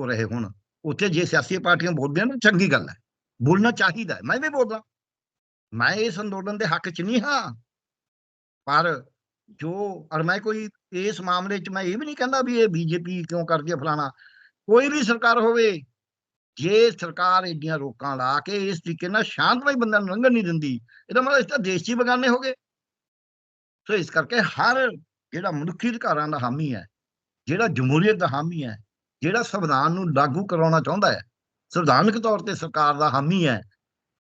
ਹੋ ਰਹੇ ਹੁਣ। ਉੱਥੇ ਜੇ ਸਿਆਸੀ ਪਾਰਟੀਆਂ ਬੋਲਦੀਆਂ ਨਾ, ਚੰਗੀ ਗੱਲ ਹੈ। ਬੋਲਣਾ ਚਾਹੀਦਾ ਹੈ। ਮੈਂ ਵੀ ਬੋਲਦਾ। ਮੈਂ ਇਸ ਅੰਦੋਲਨ ਦੇ ਹੱਕ 'ਚ ਨਹੀਂ ਹਾਂ। ਪਰ ਜੋ ਔਰ ਮੈਂ ਕੋਈ, ਇਸ ਮਾਮਲੇ 'ਚ ਮੈਂ ਇਹ ਵੀ ਨਹੀਂ ਕਹਿੰਦਾ ਵੀ ਇਹ ਬੀਜੇਪੀ ਕਿਉਂ ਕਰਦੀ ਹੈ ਫਲਾਣਾ। ਕੋਈ ਵੀ ਸਰਕਾਰ ਹੋਵੇ, ਜੇ ਸਰਕਾਰ ਏਡੀਆਂ ਰੋਕਾਂ ਲਾ ਕੇ ਇਸ ਤਰੀਕੇ ਨਾਲ ਸ਼ਾਂਤਮਈ ਬੰਦਿਆਂ ਨੂੰ ਲੰਘਣ ਨਹੀਂ ਦਿੰਦੀ, ਇਹਦਾ ਮਤਲਬ ਇਸ ਤਾਂ ਦੇਸ਼ 'ਚ ਹੀ ਬਗਾਨੇ ਹੋ ਗਏ। ਸੋ ਇਸ ਕਰਕੇ ਹਰ ਜਿਹੜਾ ਮਨੁੱਖੀ ਅਧਿਕਾਰਾਂ ਦਾ ਹਾਮੀ ਹੈ, ਜਿਹੜਾ ਜਮਹੂਰੀਅਤ ਦਾ ਹਾਮੀ ਹੈ ਜਿਹੜਾ ਸੰਵਿਧਾਨ ਨੂੰ ਲਾਗੂ ਕਰਾਉਣਾ ਚਾਹੁੰਦਾ ਹੈ ਸੰਵਿਧਾਨਕ ਤੌਰ ਤੇ ਸਰਕਾਰ ਦਾ ਹਾਮੀ ਹੈ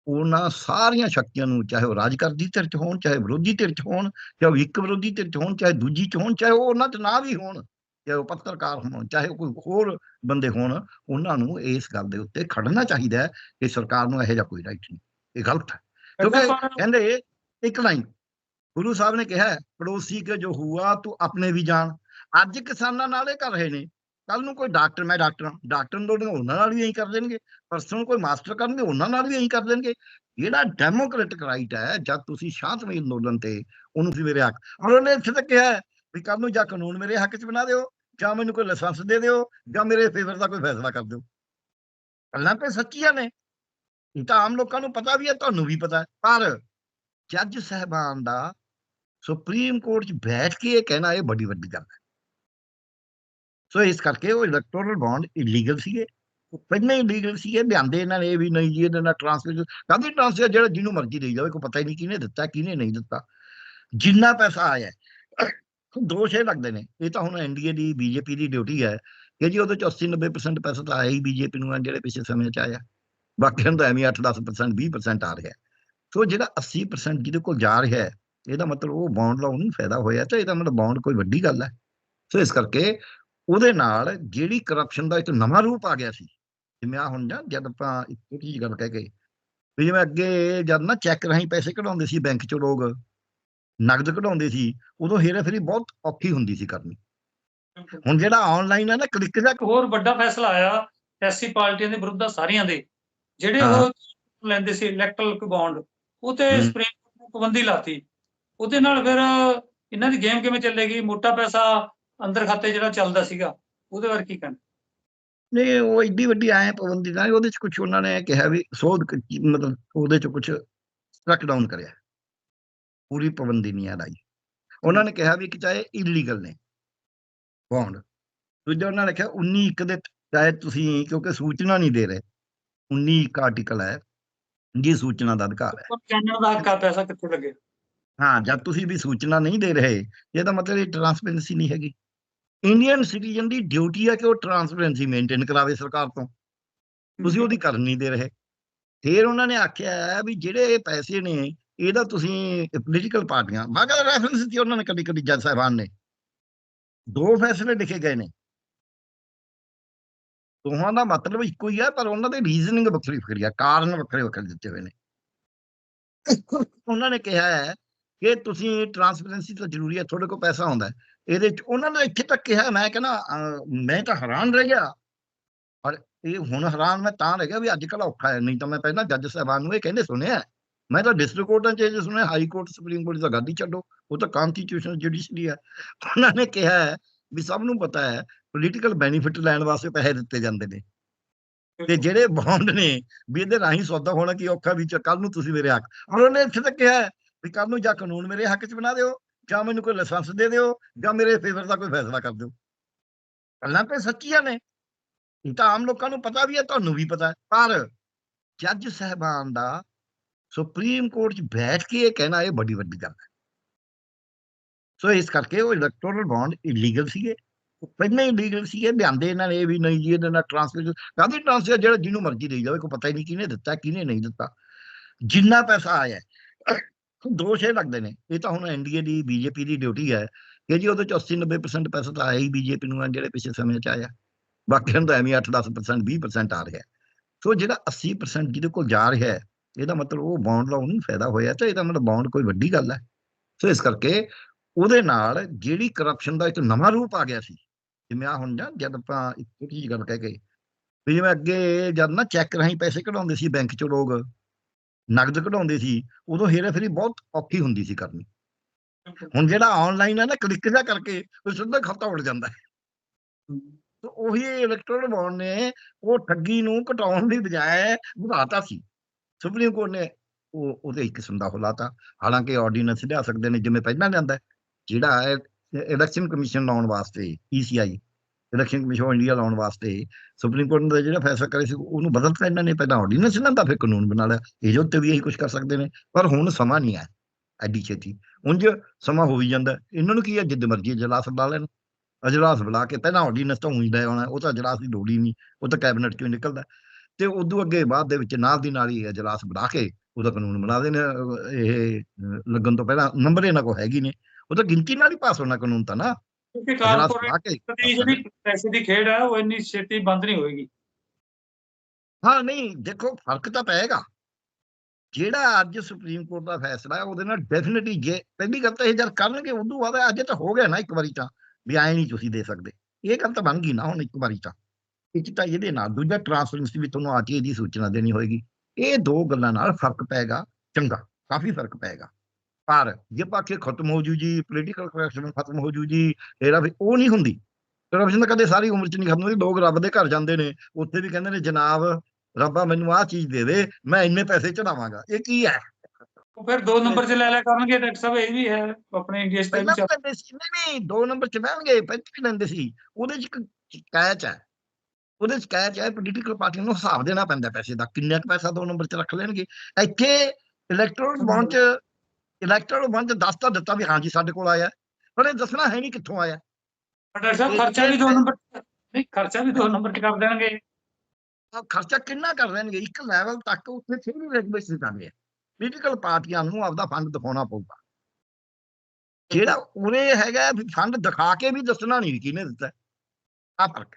ਉਹਨਾਂ ਸਾਰੀਆਂ ਸ਼ਕਤੀਆਂ ਨੂੰ ਚਾਹੇ ਉਹ ਰਾਜ ਕਰਦੀ ਧਿਰ 'ਚ ਹੋਣ ਚਾਹੇ ਵਿਰੋਧੀ ਧਿਰ 'ਚ ਹੋਣ ਚਾਹੇ ਉਹ ਇੱਕ ਵਿਰੋਧੀ ਧਿਰ 'ਚ ਹੋਣ ਚਾਹੇ ਦੂਜੀ 'ਚ ਹੋਣ ਚਾਹੇ ਉਹ ਉਹਨਾਂ 'ਚ ਨਾ ਵੀ ਹੋਣ ਚਾਹੇ ਉਹ ਪੱਤਰਕਾਰ ਹੋਣ ਚਾਹੇ ਉਹ ਕੋਈ ਹੋਰ ਬੰਦੇ ਹੋਣ ਉਹਨਾਂ ਨੂੰ ਇਸ ਗੱਲ ਦੇ ਉੱਤੇ ਖੜਨਾ ਚਾਹੀਦਾ ਹੈ ਕਿ ਸਰਕਾਰ ਨੂੰ ਇਹੋ ਜਿਹਾ ਕੋਈ ਰਾਈਟ ਨਹੀਂ। ਇਹ ਗਲਤ ਹੈ। ਕਿਉਂਕਿ ਕਹਿੰਦੇ ਇੱਕ ਲਾਈਨ ਗੁਰੂ ਸਾਹਿਬ ਨੇ ਕਿਹਾ ਪੜੋਸੀ ਕੇ ਜੋ ਹੁਆ ਤੂੰ ਆਪਣੇ ਵੀ ਜਾਣ। ਅੱਜ ਕਿਸਾਨਾਂ ਨਾਲ ਇਹ ਕਰ ਰਹੇ ਨੇ। ਕੱਲ ਨੂੰ ਕੋਈ ਡਾਕਟਰ, ਮੈਂ ਡਾਕਟਰ ਹਾਂ ਡਾਕਟਰ ਨੂੰ ਲੋੜੀਆਂ ਉਹਨਾਂ ਨਾਲ ਵੀ ਇਹੀ ਕਰ ਦੇਣਗੇ ਪਰਸੋਂ ਕੋਈ ਮਾਸਟਰ ਕਰਨਗੇ ਉਹਨਾਂ ਨਾਲ ਵੀ ਇਹੀ ਕਰ ਦੇਣਗੇ। ਜਿਹੜਾ ਡੈਮੋਕ੍ਰੈਟਿਕ ਰਾਈਟ ਹੈ, ਜਦ ਤੁਸੀਂ ਸ਼ਾਂਤਮਈ ਅੰਦੋਲਨ ਤੇ, ਉਹਨੂੰ ਸੀ ਮੇਰੇ ਹੱਕ ਔਰ ਉਹਨੇ ਇੱਥੇ ਤੱਕ ਕਿਹਾ ਵੀ ਕੱਲ ਨੂੰ ਜਾਂ ਕਾਨੂੰਨ ਮੇਰੇ ਹੱਕ 'ਚ ਬਣਾ ਦਿਓ, ਜਾਂ ਮੈਨੂੰ ਕੋਈ ਲਾਇਸੈਂਸ ਦੇ ਦਿਓ, ਜਾਂ ਮੇਰੇ ਫੇਵਰ ਦਾ ਕੋਈ ਫੈਸਲਾ ਕਰ ਦਿਓ। ਗੱਲਾਂ ਤੇ ਸੱਚੀਆਂ ਨੇ। ਇਹ ਤਾਂ ਆਮ ਲੋਕਾਂ ਨੂੰ ਪਤਾ ਵੀ ਹੈ, ਤੁਹਾਨੂੰ ਵੀ ਪਤਾ ਪਰ ਜੱਜ ਸਹਿਬਾਨ ਦਾ ਸੁਪਰੀਮ ਕੋਰਟ 'ਚ ਬੈਠ ਕੇ ਇਹ ਕਹਿਣਾ ਇਹ ਬੜੀ ਵੱਡੀ ਗੱਲ ਹੈ। ਸੋ ਇਸ ਕਰਕੇ ਉਹ ਇਲੈਕਟੋਰਲ ਬੌਂਡ ਇਲੀਗਲ ਸੀਗੇ। ਪਹਿਲਾਂ ਹੀ ਇਲੀਗਲ ਸੀਗੇ, ਲਿਆਂਦੇ ਇਹਨਾਂ ਨੇ ਇਹ ਵੀ ਨਹੀਂ ਜੀ, ਇਹਦੇ ਨਾਲ ਟ੍ਰਾਂਸਫਰ ਕਾਹਦੀ ਟ੍ਰਾਂਸਫਰ ਜਿਹੜਾ ਜਿਹਨੂੰ ਮਰਜ਼ੀ ਦੇਈ ਜਾਵੇ, ਕੋਈ ਪਤਾ ਹੀ ਨਹੀਂ ਕਿਹਨੇ ਦਿੱਤਾ, ਕਿਹਨੇ ਨਹੀਂ ਦਿੱਤਾ। ਜਿੰਨਾ ਪੈਸਾ ਆਇਆ ਦੋਸ਼ ਇਹ ਲੱਗਦੇ ਨੇ। ਇਹ ਤਾਂ ਹੁਣ ਐਨਡੀਏ ਦੀ ਬੀਜੇਪੀ ਦੀ ਡਿਊਟੀ ਹੈ ਕਿ ਜੀ ਉਹਦੇ ਚ 80 90% ਪੈਸਾ ਤਾਂ ਆਇਆ ਹੀ ਬੀਜੇਪੀ ਨੂੰ ਹੈ ਜਿਹੜੇ ਪਿਛਲੇ ਸਮੇਂ ਚ ਆਇਆ। ਬਾਕੀ ਨੂੰ ਤਾਂ ਐਵੇਂ 8 10% 20% ਆ ਰਿਹਾ। ਸੋ ਜਿਹੜਾ 80% ਜਿਹਦੇ ਕੋਲ ਜਾ ਰਿਹਾ ਹੈ, ਇਹਦਾ ਮਤਲਬ ਉਹ ਬੌਂਡ ਦਾ ਉਹਨੂੰ ਫਾਇਦਾ ਹੋਇਆ, ਤਾਂ ਇਹਦਾ ਮਤਲਬ ਬੌਂਡ ਕੋਈ ਵੱਡੀ ਗੱਲ ਹੈ। ਸੋ ਇਸ ਕਰਕੇ ਉਹਦੇ ਨਾਲ ਜਿਹੜੀ ਕਰਪਸ਼ਨ ਦਾ ਇੱਕ ਨਵਾਂ ਰੂਪ ਆ ਗਿਆ ਸੀ। ਜਿਵੇਂ ਆ ਹੁਣ ਜਾਂ ਜਦ ਆਪਾਂ ਇੱਕ ਛੋਟੀ ਜਿਹੀ ਗੱਲ ਕਹਿ ਕੇ ਵੀ ਜਿਵੇਂ ਅੱਗੇ ਜਦ ਨਾ ਚੈੱਕ ਰਾਹੀਂ ਪੈਸੇ ਕਢਾਉਂਦੇ ਸੀ ਬੈਂਕ ਚੋਂ ਲੋਕ ਨਗਦ ਕਢਾਉਂਦੇ ਸੀ ਉਦੋਂ ਹੇਰਾ ਫੇਰੀ ਬਹੁਤ ਔਖੀ ਹੁੰਦੀ ਸੀ ਕਰਨੀ। ਹੁਣ ਜਿਹੜਾ ਆਨਲਾਈਨ ਹੈ ਨਾ ਕਲਿੱਕ ਦਾ ਹੋਰ ਵੱਡਾ ਫੈਸਲਾ ਆਇਆ ਐਸਸੀ ਪਾਰਟੀਆਂ ਦੇ ਵਿਰੁੱਧ ਸਾਰੀਆਂ ਦੇ। ਜਿਹੜੇ। ਉਹ ਲੈਂਦੇ ਸੀ ਇਲੈਕਟਰਲ ਬੌਂਡ ਉਹ ਤੇ। ਸੁਪਰੀਮ ਕੋਰਟ ਨੇ ਪਾਬੰਦੀ ਲਾਤੀ। ਉਹਦੇ ਨਾਲ ਫਿਰ ਇਹਨਾਂ ਦੀ ਗੇਮ ਕਿਵੇਂ ਚੱਲੇਗੀ? ਮੋਟਾ ਪੈਸਾ ਅੰਦਰ ਖਾਤੇ ਜਿਹੜਾ ਚੱਲਦਾ ਸੀਗਾ ਉਹਦੇ ਬਾਰੇ ਕੀ ਕਹਿਣਾ? ਨਹੀਂ ਉਹ ਏਡੀ ਵੱਡੀ ਆਏ ਪਾਬੰਦੀ ਨਾਲ ਉਹਦੇ ਚ ਕੁਝ ਉਹਨਾਂ ਨੇ ਕਿਹਾ ਵੀ ਸੋਧ ਮਤਲਬ ਉਹਦੇ ਚ ਕੁਝ ਸਟਰਕ ਡਾਊਨ ਕਰਿਆ। ਪੂਰੀ ਪਾਬੰਦੀ ਨਹੀਂ ਆ ਲਾਈ। ਉਹਨਾਂ ਨੇ ਕਿਹਾ ਵੀ ਕਿ ਚਾਹੇ ਇਲੀਗਲ ਨੇ। ਬੌਂਡ ਦੂਜਾ ਉਹਨਾਂ ਨੇ ਕਿਹਾ 19 ਇੱਕ ਦੇ ਚਾਹੇ ਤੁਸੀਂ ਕਿਉਂਕਿ ਸੂਚਨਾ ਨਹੀਂ ਦੇ ਰਹੇ 19 ਇੱਕ ਆਰਟੀਕਲ ਹੈ ਜੀ ਸੂਚਨਾ ਦਾ ਅਧਿਕਾਰ ਹੈ। ਜਾਣਨ ਦਾ ਹੱਕ ਆ ਪੈਸਾ ਕਿੱਥੇ ਲੱਗੇ ਹਾਂ ਜਦ ਤੁਸੀਂ ਵੀ ਸੂਚਨਾ ਨਹੀਂ ਦੇ ਰਹੇ ਇਹਦਾ ਮਤਲਬ ਇਹ ਟਰਾਂਸਪੇਰੈਂਸੀ ਨਹੀਂ ਹੈਗੀ। ਇੰਡੀਅਨ ਸਿਟੀਜ਼ਨ ਦੀ ਡਿਊਟੀ ਹੈ ਕਿ ਉਹ ਟਰਾਂਸਪੇਰੈਂਸੀ ਮੇਨਟੇਨ ਕਰਾਵੇ ਸਰਕਾਰ ਤੋਂ। ਤੁਸੀਂ ਉਹਦੀ ਕਰਨ ਨਹੀਂ ਦੇ ਰਹੇ। ਫਿਰ ਉਹਨਾਂ ਨੇ ਆਖਿਆ ਵੀ ਜਿਹੜੇ ਇਹ ਪੈਸੇ ਨੇ ਇਹਦਾ ਤੁਸੀਂ ਪੋਲੀਟੀਕਲ ਪਾਰਟੀਆਂ ਬਾਗਾ ਰੈਫਰੈਂਸ ਦਿੱਤੀ ਉਹਨਾਂ ਨੇ ਕਦੀ ਕਦੀ ਜੱਜ ਸਾਹਿਬਾਨ ਨੇ। ਦੋ ਫੈਸਲੇ ਲਿਖੇ ਗਏ ਨੇ। ਦੋਹਾਂ ਦਾ ਮਤਲਬ ਇੱਕੋ ਹੀ ਹੈ ਪਰ ਉਹਨਾਂ ਦੇ ਰੀਜ਼ਨਿੰਗ ਵੱਖਰੀ ਵੱਖਰੀ ਹੈ ਕਾਰਨ ਵੱਖਰੇ ਵੱਖਰੇ ਦਿੱਤੇ ਹੋਏ ਨੇ। ਉਹਨਾਂ ਨੇ ਕਿਹਾ ਹੈ ਕਿ ਤੁਸੀਂ ਟਰਾਂਸਪੇਰੈਂਸੀ ਤਾਂ ਜ਼ਰੂਰੀ ਹੈ ਤੁਹਾਡੇ ਕੋਲ ਪੈਸਾ ਆਉਂਦਾ ਹੈ। ਇਹਦੇ ਚ ਉਹਨਾਂ ਨੇ ਇੱਥੇ ਤੱਕ ਕਿਹਾ ਮੈਂ ਕਹਿੰਦਾ ਮੈਂ ਤਾਂ ਹੈਰਾਨ ਰਹਿ ਗਿਆ। ਔਰ ਇਹ ਹੁਣ ਹੈਰਾਨ ਮੈਂ ਤਾਂ ਰਹਿ ਗਿਆ ਵੀ ਅੱਜ ਕੱਲ੍ਹ ਔਖਾ ਹੈ ਨਹੀਂ ਤਾਂ ਮੈਂ ਪਹਿਲਾਂ ਜੱਜ ਸਾਹਿਬਾਨ ਨੂੰ ਇਹ ਕਹਿੰਦੇ ਸੁਣਿਆ। ਮੈਂ ਤਾਂ ਡਿਸਟ੍ਰਿਕਟ ਕੋਰਟਾਂ 'ਚ ਇਹ ਸੁਣਿਆ ਹਾਈ ਕੋਰਟ ਸੁਪਰੀਮ ਕੋਰਟ ਦਾ ਹੀ ਛੱਡੋ ਉਹ ਤਾਂ ਕਾਨਸਟੀਟਿਊਸ਼ਨਲ ਜੁਡੀਸ਼ਰੀ ਹੈ। ਉਹਨਾਂ ਨੇ ਕਿਹਾ ਹੈ ਵੀ ਸਭ ਨੂੰ ਪਤਾ ਹੈ ਪੋਲੀਟੀਕਲ ਬੈਨੀਫਿਟ ਲੈਣ ਵਾਸਤੇ ਪੈਸੇ ਦਿੱਤੇ ਜਾਂਦੇ ਨੇ। ਤੇ ਜਿਹੜੇ ਬੌਂਡ ਨੇ ਵੀ ਇਹਦੇ ਰਾਹੀਂ ਸੌਦਾ ਹੋਣਾ ਕੀ ਔਖਾ ਵੀ ਕੱਲ ਨੂੰ ਤੁਸੀਂ ਮੇਰੇ ਹੱਕ ਔਰ ਉਹਨੇ ਇੱਥੇ ਤੱਕ ਕਿਹਾ ਵੀ ਕੱਲ ਨੂੰ ਜਾਂ ਕਾਨੂੰਨ ਮੇਰੇ ਹੱਕ 'ਚ ਬਣਾ ਦਿਓ। ਜਾਂ ਮੈਨੂੰ ਕੋਈ ਲਾਇਸੈਂਸ ਦੇ ਦਿਓ ਜਾਂ ਮੇਰੇ ਫੇਵਰ ਦਾ ਕੋਈ ਫੈਸਲਾ ਕਰ ਦਿਓ। ਗੱਲਾਂ ਤੇ ਸੱਚੀਆਂ ਨੇ। ਇਹ ਤਾਂ ਆਮ ਲੋਕਾਂ ਨੂੰ ਪਤਾ ਵੀ ਹੈ ਤੁਹਾਨੂੰ ਵੀ ਪਤਾ। ਪਰ ਜੱਜ ਸਹਿਬਾਨ ਦਾ ਸੁਪਰੀਮ ਕੋਰਟ 'ਚ ਬੈਠ ਕੇ ਇਹ ਕਹਿਣਾ ਇਹ ਬੜੀ ਵੱਡੀ ਗੱਲ ਹੈ। ਸੋ ਇਸ ਕਰਕੇ ਉਹ ਇਲੈਕਟੋਰਲ ਬੌਂਡ ਇਲੀਗਲ ਸੀਗੇ। ਉਹ ਪਹਿਲਾਂ ਹੀ ਇਲੀਗਲ ਸੀਗੇ, ਲਿਆਂਦੇ ਇਹਨਾਂ ਨੇ ਇਹ ਵੀ ਨਹੀਂ ਜੀ ਇਹਦੇ ਨਾਲ ਟ੍ਰਾਂਸਫਰ ਕਾਹਦੀ ਟ੍ਰਾਂਸਫਰ ਜਿਹੜਾ ਜਿਹਨੂੰ ਮਰਜ਼ੀ ਦੇਈ ਜਾਵੇ, ਕੋਈ ਪਤਾ ਹੀ ਨਹੀਂ ਕਿਹਨੇ ਦਿੱਤਾ, ਕਿਹਨੇ ਨਹੀਂ ਦਿੱਤਾ। ਜਿੰਨਾ ਪੈਸਾ ਆਇਆ ਹੈ, ਦੋਸ਼ ਇਹ ਲੱਗਦੇ ਨੇ। ਇਹ ਤਾਂ ਹੁਣ ਐਨਡੀਏ ਦੀ ਬੀਜੇਪੀ ਦੀ ਡਿਊਟੀ ਹੈ। ਕਿ ਜੀ ਉਹਦੇ ਚ 80 90% ਪੈਸਾ ਤਾਂ ਆਇਆ ਹੀ ਬੀਜੇਪੀ ਨੂੰ ਹੈ ਜਿਹੜੇ ਪਿਛਲੇ ਸਮੇਂ ਚ ਆਇਆ। ਬਾਕੀ ਨੂੰ ਤਾਂ ਐਵੇਂ 8 10% 20% ਆ ਰਿਹਾ। ਸੋ ਜਿਹੜਾ 80% ਜਿਹਦੇ ਕੋਲ ਜਾ ਰਿਹਾ ਹੈ ਇਹਦਾ ਮਤਲਬ ਉਹ ਬੌਂਡ ਦਾ ਉਹਨੂੰ ਫਾਇਦਾ ਹੋਇਆ ਤੇ ਇਹਦਾ ਮਤਲਬ ਬੌਂਡ ਕੋਈ ਵੱਡੀ ਗੱਲ ਹੈ। ਸੋ ਇਸ ਕਰਕੇ ਉਹਦੇ ਨਾਲ ਜਿਹੜੀ ਕਰਪਸ਼ਨ ਦਾ ਇੱਕ ਨਵਾਂ ਰੂਪ ਆ ਗਿਆ ਸੀ। ਜਿਵੇਂ ਆ ਹੁਣ ਜਾਂ ਜਦ ਆਪਾਂ ਇੱਕ ਛੋਟੀ ਜਿਹੀ ਗੱਲ ਕਹਿ ਕੇ ਵੀ ਜਿਵੇਂ ਅੱਗੇ ਜਦ ਨਾ ਚੈੱਕ ਰਾਹੀਂ ਪੈਸੇ ਕਢਾਉਂਦੇ ਸੀ ਬੈਂਕ ਚੋਂ ਲੋਕ ਨਗਦ ਕਢਾਉਂਦੇ ਸੀ ਉਦੋਂ ਹੇਰਾ ਫੇਰੀ ਬਹੁਤ ਔਖੀ ਹੁੰਦੀ ਸੀ ਕਰਨੀ। ਹੁਣ ਜਿਹੜਾ ਆਨਲਾਈਨ ਹੈ ਨਾ ਕਲਿੱਕ ਜਾ ਕਰਕੇ ਉਹ ਸਿੱਧਾ ਖਾਤਾ ਉੜ ਜਾਂਦਾ ਹੈ। ਤੇ ਉਹੀ ਇਲੈਕਟ੍ਰੋਨ ਬੌਂਡ ਨੇ ਉਹ ਠੱਗੀ ਨੂੰ ਘਟਾਉਣ ਦੀ ਬਜਾਏ ਵਧਾਤਾ ਸੀ। ਸੁਪਰੀਮ ਕੋਰਟ ਨੇ ਉਹ ਉਹਦੇ ਇੱਕ ਕਿਸਮ ਦਾ ਹੁਲਾਤਾ ਹਾਲਾਂਕਿ ਆਰਡੀਨੈਂਸ ਲਿਆ ਸਕਦੇ ਨੇ ਜਿਵੇਂ ਪਹਿਲਾਂ ਲਿਆਂਦਾ। ਜਿਹੜਾ ਹੈ ਇਲੈਕਸ਼ਨ ਕਮਿਸ਼ਨ ਲਾਉਣ ਵਾਸਤੇ ਈਸੀਆਈ ਇਲੈਕਸ਼ਨ ਕਮਿਸ਼ਨ ਇੰਡੀਆ ਲਾਉਣ ਵਾਸਤੇ ਸੁਪਰੀਮ ਕੋਰਟ ਨੇ ਜਿਹੜਾ ਫੈਸਲਾ ਕਰੇ ਸੀ, ਉਹਨੂੰ ਬਦਲਤਾ ਇਹਨਾਂ ਨੇ ਪਹਿਲਾਂ ਆਰਡੀਨੈਂਸ ਲਿਆਂਦਾ ਫਿਰ ਕਾਨੂੰਨ ਬਣਾ ਲਿਆ ਇਹਦੇ ਉੱਤੇ ਵੀ ਇਹੀ ਕੁਝ ਕਰ ਸਕਦੇ ਨੇ, ਪਰ ਹੁਣ ਸਮਾਂ ਨਹੀਂ ਹੈ ਐਡੀ ਛੇਤੀ। ਉਂਝ ਸਮਾਂ ਹੋ ਹੀ ਜਾਂਦਾ, ਇਹਨਾਂ ਨੂੰ ਕੀ ਹੈ ਜਿੱਦ ਮਰਜ਼ੀ ਇਜਲਾਸ ਬੁਲਾ ਲੈਣ। ਅਜਲਾਸ ਬੁਲਾ ਕੇ ਪਹਿਲਾਂ ਆਰਡੀਨੈਂਸ ਤਾਂ ਉਹੀ ਲੈ ਆਉਣਾ, ਉਹ ਤਾਂ ਇਜਲਾਸ ਦੀ ਲੋੜ ਹੀ ਨਹੀਂ, ਉਹ ਤਾਂ ਕੈਬਨਿਟ ਚੋਂ ਨਿਕਲਦਾ। ਹੈ। ਤੇ ਉਦੋਂ ਅੱਗੇ ਬਾਅਦ ਦੇ ਵਿੱਚ ਨਾਲ ਦੀ ਨਾਲ ਹੀ ਇਜਲਾਸ ਬਣਾ ਕੇ ਉਹਦਾ ਕਾਨੂੰਨ ਬਣਾ ਦੇਣ, ਇਹ ਲੱਗਣ ਤੋਂ ਪਹਿਲਾਂ ਨੰਬਰ ਇਹਨਾਂ ਕੋਲ ਹੈਗੀ ਨੇ, ਉਹ ਤਾਂ ਗਿਣਤੀ ਨਾਲ ਹੀ ਪਾਸ ਹੋਣਾ ਕਾਨੂੰਨ ਤਾਂ ਨਾ। ਕਿਉਂਕਿ ਕਾਰਪੋਰੇਟ ਦੀ ਜਿਹੜੀ ਪੈਸੇ ਦੀ ਖੇਡ ਹੈ ਉਹ ਇੰਨੀ ਛੇਤੀ ਬੰਦ ਨਹੀਂ ਹੋਏਗੀ। ਹਾਂ ਨਹੀਂ ਦੇਖੋ ਫ਼ਰਕ ਤਾਂ ਪਏਗਾ। ਜਿਹੜਾ ਅੱਜ ਸੁਪਰੀਮ ਕੋਰਟ ਦਾ ਫੈਸਲਾ ਹੈ ਉਹਦੇ ਨਾਲ ਡੈਫੀਨਿਟਲੀ ਜੇ ਪਹਿਲੀ ਗੱਲ ਤਾਂ ਇਹ ਜਦ ਕਰਨਗੇ ਉਦੋਂ ਬਾਅਦ ਅੱਜ ਤਾਂ ਹੋ ਗਿਆ ਨਾ ਇੱਕ ਵਾਰੀ ਤਾਂ ਵੀ ਐ ਨਹੀਂ ਤੁਸੀਂ ਦੇ ਸਕਦੇ। ਇਹ ਗੱਲ ਤਾਂ ਬਣ ਗਈ ਨਾ ਹੁਣ ਇੱਕ ਵਾਰੀ ਤਾਂ। ਇੱਕ ਤਾਂ ਇਹਦੇ ਨਾਲ ਦੂਜਾ ਟ੍ਰਾਂਸਪੇਰੈਂਸੀ ਵੀ ਤੁਹਾਨੂੰ ਆ ਕੇ ਇਹਦੀ ਸੂਚਨਾ ਦੇਣੀ ਹੋਏਗੀ। ਇਹ ਦੋ ਗੱਲਾਂ ਨਾਲ ਫ਼ਰਕ ਪਏਗਾ ਚੰਗਾ ਕਾਫੀ ਫ਼ਰਕ ਪਏਗਾ। ਪਰ ਜੇ ਪਾਕੇ ਖਤਮ ਹੋ ਜੂ ਜੀ ਪੋਲੀਟੀਕਲ ਕਰੈਕਸ਼ਨ ਖਤਮ ਹੋ ਜੂ ਜੀ ਇਹਦਾ ਵੀ ਉਹ ਨਹੀਂ ਹੁੰਦੀ। ਕਰਪਸ਼ਨ ਤਾਂ ਕਦੇ ਸਾਰੀ ਉਮਰ ਚ ਨਹੀਂ ਖਤਮ ਹੁੰਦੀ ਲੋਕ ਰੱਬ ਦੇ ਘਰ ਜਾਂਦੇ ਨੇ ਉੱਥੇ ਵੀ ਕਹਿੰਦੇ ਨੇ ਜਨਾਬ ਰੱਬਾ ਮੈਨੂੰ ਆਹ ਚੀਜ਼ ਦੇ ਦੇ ਮੈਂ ਇੰਨੇ ਪੈਸੇ ਚੜਾਵਾਂਗਾ। ਇਹ ਕੀ ਹੈ? ਫਿਰ ਦੋ ਨੰਬਰ 'ਚ ਲੈ ਲਿਆ ਕਰਨਗੇ ਡਾਕਟਰ ਸਾਹਿਬ ਇਹ ਵੀ ਹੈ ਆਪਣੇ ਇੰਡੀਆ 'ਚ ਪਹਿਲਾਂ ਲੈਂਦੇ ਸੀ ਨਹੀਂ ਨਹੀਂ ਦੋ ਨੰਬਰ ਚ ਬਹਿਣਗੇ ਪਹਿਲਾਂ ਵੀ ਲੈਂਦੇ ਸੀ। ਉਹਦੇ ਚ ਕੈਚ ਹੈ। ਉਹਦੇ ਚ ਕੈਚ ਹੈ ਪੋਲੀਟੀਕਲ ਪਾਰਟੀ ਨੂੰ ਹਿਸਾਬ ਦੇਣਾ ਪੈਂਦਾ ਪੈਸੇ ਦਾ ਕਿੰਨਾ ਕੁ ਪੈਸਾ ਦੋ ਨੰਬਰ ਚ ਰੱਖ ਲੈਣਗੇ। ਇੱਥੇ ਇਲੈਕਟ੍ਰੋਨਿਕ ਬੌਂਡ ਚ ਇਲੈਕਟ੍ਰੋਨਿਕ ਬੌਂਡ ਚ ਦੱਸ ਤਾਂ ਦਿੱਤਾ ਵੀ ਹਾਂਜੀ ਸਾਡੇ ਕੋਲ ਆਇਆ। ਪਰ ਇਹ ਦੱਸਣਾ ਹੈ ਨਹੀਂ ਕਿੱਥੋਂ ਆਇਆ। ਪਰ ਡਾਕਟਰ ਸਾਹਿਬ ਖਰਚਾ ਵੀ ਦੋ ਨੰਬਰ 'ਚ- ਨਹੀਂ ਖਰਚਾ ਵੀ ਦੋ ਨੰਬਰ 'ਚ ਕਰ ਦੇਣਗੇ। ਖਰਚਾ ਕਿੰਨਾ ਕਰ ਲੈਣਗੇ ਇੱਕ ਲੈਵਲ ਤੱਕ ਉੱਥੇ ਫਿਰ ਵੀ ਰੈਗੂਲੇਸ਼ਨ ਕਰਨੀ ਹੈ ਪੋਲੀਟੀਕਲ ਪਾਰਟੀਆਂ ਨੂੰ ਆਪਦਾ ਫੰਡ ਦਿਖਾਉਣਾ ਪਊਗਾ। ਜਿਹੜਾ ਉਰੇ ਹੈਗਾ ਵੀ ਫੰਡ ਦਿਖਾ ਕੇ ਵੀ ਦੱਸਣਾ ਨਹੀਂ ਕਿਹਨੇ ਦਿੱਤਾ। ਆ ਫ਼ਰਕ